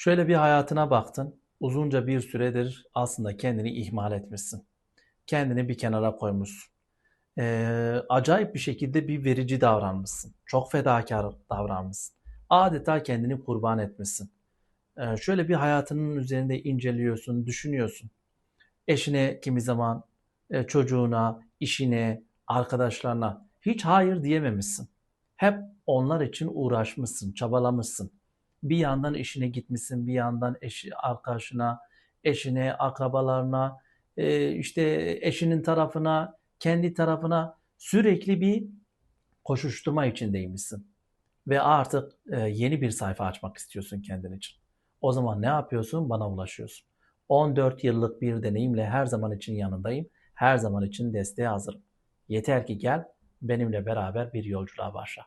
Şöyle bir hayatına baktın. Uzunca bir süredir aslında kendini ihmal etmişsin. Kendini bir kenara koymuşsun. Ee, acayip bir şekilde bir verici davranmışsın. Çok fedakar davranmışsın. Adeta kendini kurban etmişsin. Ee, şöyle bir hayatının üzerinde inceliyorsun, düşünüyorsun. Eşine kimi zaman, e, çocuğuna, işine, arkadaşlarına hiç hayır diyememişsin. Hep onlar için uğraşmışsın, çabalamışsın. Bir yandan işine gitmişsin, bir yandan eşi, arkadaşına, eşine, akrabalarına, e, işte eşinin tarafına, kendi tarafına sürekli bir koşuşturma içindeymişsin. Ve artık e, yeni bir sayfa açmak istiyorsun kendin için. O zaman ne yapıyorsun? Bana ulaşıyorsun. 14 yıllık bir deneyimle her zaman için yanındayım. Her zaman için desteğe hazırım. Yeter ki gel benimle beraber bir yolculuğa başla.